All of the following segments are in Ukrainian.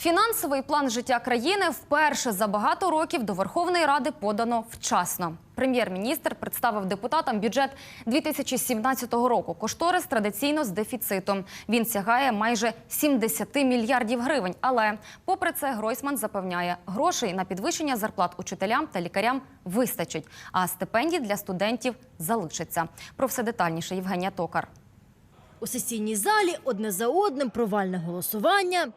Фінансовий план життя країни вперше за багато років до Верховної Ради подано вчасно. Прем'єр-міністр представив депутатам бюджет 2017 року. Кошторис традиційно з дефіцитом. Він сягає майже 70 мільярдів гривень. Але, попри це, Гройсман запевняє, грошей на підвищення зарплат учителям та лікарям вистачить, а стипендій для студентів залишиться. Про все детальніше Євгенія Токар. У сесійній залі одне за одним провальне голосування.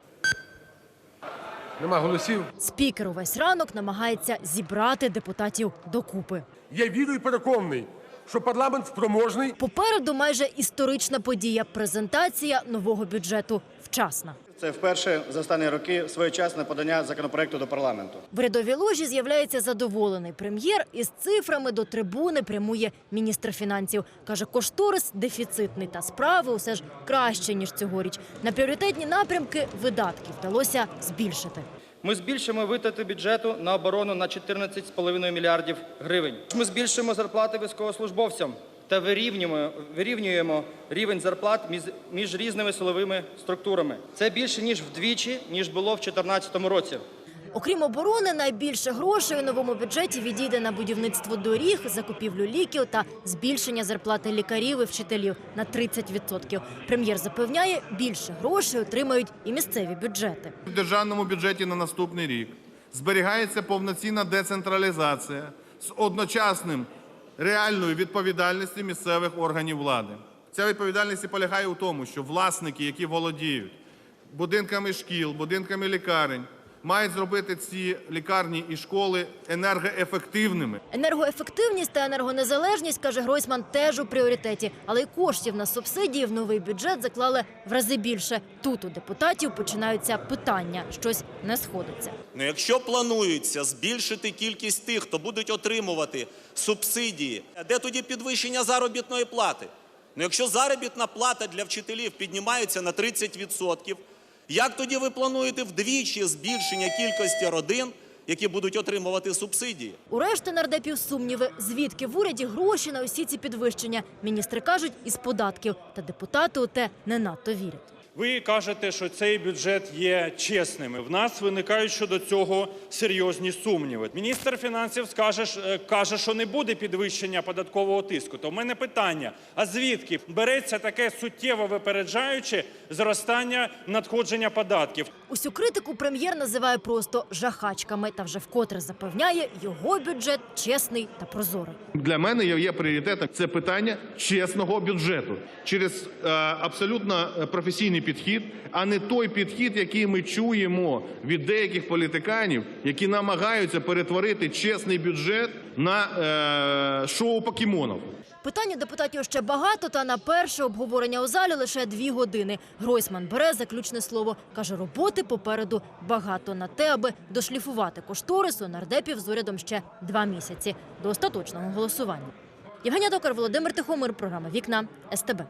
Нема голосів. Спікер увесь ранок намагається зібрати депутатів докупи. Я вірю і переконаний, що парламент спроможний. Попереду майже історична подія – презентація нового бюджету вчасна. Це вперше за останні роки своєчасне подання законопроекту до парламенту. В рядовій ложі з'являється задоволений прем'єр. Із цифрами до трибуни прямує міністр фінансів. Каже, кошторис дефіцитний та справи усе ж краще, ніж цьогоріч. На пріоритетні напрямки видатків вдалося збільшити. Ми збільшимо витрати бюджету на оборону на 14,5 мільярдів гривень. Ми збільшимо зарплати військовослужбовцям та вирівнюємо, вирівнюємо рівень зарплат між, різними силовими структурами. Це більше ніж вдвічі, ніж було в 2014 році. Окрім оборони, найбільше грошей у новому бюджеті відійде на будівництво доріг, закупівлю ліків та збільшення зарплати лікарів і вчителів на 30%. Прем'єр запевняє, більше грошей отримають і місцеві бюджети. В державному бюджеті на наступний рік зберігається повноцінна децентралізація з одночасним реальною відповідальністю місцевих органів влади. Ця відповідальність полягає у тому, що власники, які володіють будинками шкіл, будинками лікарень, мають зробити ці лікарні і школи енергоефективними. Енергоефективність та енергонезалежність, каже Гройсман, теж у пріоритеті. Але й коштів на субсидії в новий бюджет заклали в рази більше. Тут у депутатів починаються питання, щось не сходиться. Ну, якщо планується збільшити кількість тих, хто будуть отримувати субсидії, а де тоді підвищення заробітної плати? Ну, якщо заробітна плата для вчителів піднімається на 30%, як тоді ви плануєте вдвічі збільшення кількості родин, які будуть отримувати субсидії? У решти нардепів сумніви, звідки в уряді гроші на усі ці підвищення. Міністри кажуть, із податків. Та депутати у те не надто вірять. Ви кажете, що цей бюджет є чесним. В нас виникають щодо цього серйозні сумніви. Міністр фінансів скаже, е, каже, що не буде підвищення податкового тиску. То в мене питання: а звідки береться таке суттєво випереджаюче зростання надходження податків? Усю критику прем'єр називає просто жахачками та вже вкотре запевняє, його бюджет чесний та прозорий. Для мене є- пріоритетом це питання чесного бюджету через е, абсолютно е, професійний підхід, а не той підхід, який ми чуємо від деяких політиканів, які намагаються перетворити чесний бюджет на е, шоу покемонів. Питань у депутатів ще багато, та на перше обговорення у залі лише дві години. Гройсман бере заключне слово. Каже, роботи попереду багато на те, аби дошліфувати кошторису нардепів з урядом ще два місяці до остаточного голосування. Євгенія Токар, Володимир Тихомир, програма Вікна СТБ.